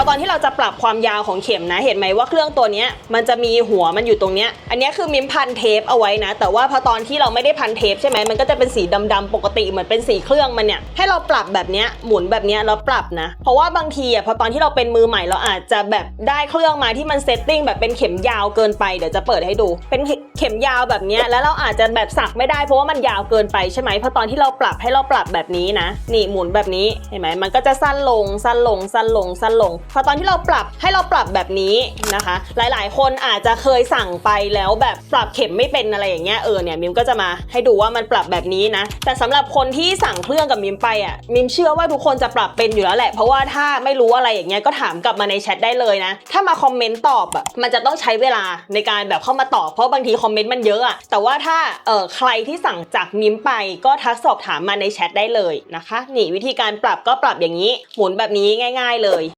พอตอนที่เราจะปรับความยาวของเข็มนะ เห็นไหมว่าเครื่องตัวนี้มันจะมีหัวมันอยู่ตรงเนี้ย อันนี้คือมิมพันเทปเอาไว้นะ แต่ว่าพอตอนที่เราไม่ได้พันเทปใช่ไหมมันก็จะเป็นสีดำๆปกติเหมือนเป็นสีเครื่องมันเนี่ยให้เราปรับแบบเนี้ยหมุนแบบเนี้ยแล้วปรับนะ เพราะว่าบางทีอะพอตอนที่เราเป็นมือใหม่เราอาจจะแบบได้เครื่องมาที่มันเซตติ้งแบบเป็นเข็มยาวเกินไปเดี๋ยวจะเปิดให้ดู เป็นเข็มยาวแบบเนี้ยแล้วเราอาจจะแบบสักไม่ได้เพราะว่ามันยาวเกินไปใช่ไหมพอตอนที่เราปรับให้เราปรับแบบนี้นะ นี่หมุนแบบนี้เห็นไหมมันก็จะสั้นลงสั้นลงสั้นลงสั้นลงพอตอนที่เราปรับให้เราปรับแบบนี้นะคะ หลายๆ คนอาจจะเคยสั่งไปแล้วแบบปรับเข็มไม่เป็นอะไรอย่างเงี้ยเออเนี่ยมิมก็จะมาให้ดูว่ามันปรับแบบนี้นะ แต่สำหรับคนที่สั่งเครื่องกับมิมไปอะมิมเชื่อว่าทุกคนจะปรับเป็นอยู่แล้วแหละ เพราะว่าถ้าไม่รู้อะไรอย่างเงี้ยก็ถามกลับมาในแชทได้เลยนะ ถ้ามาคอมเมนต์ตอบอะมันจะต้องใช้เวลาในการแบบเข้ามาตอบเพราะบางทีคอมเมนต์มันเยอะอะแต่ว่าถ้าเออใครที่สั่งจากมิมไปก็ทักสอบถามมาในแชทได้เลยนะคะนี่วิธีการปรับก็ปรับอย่างนี้ หมุนแบบนี้ง่าย ๆเลย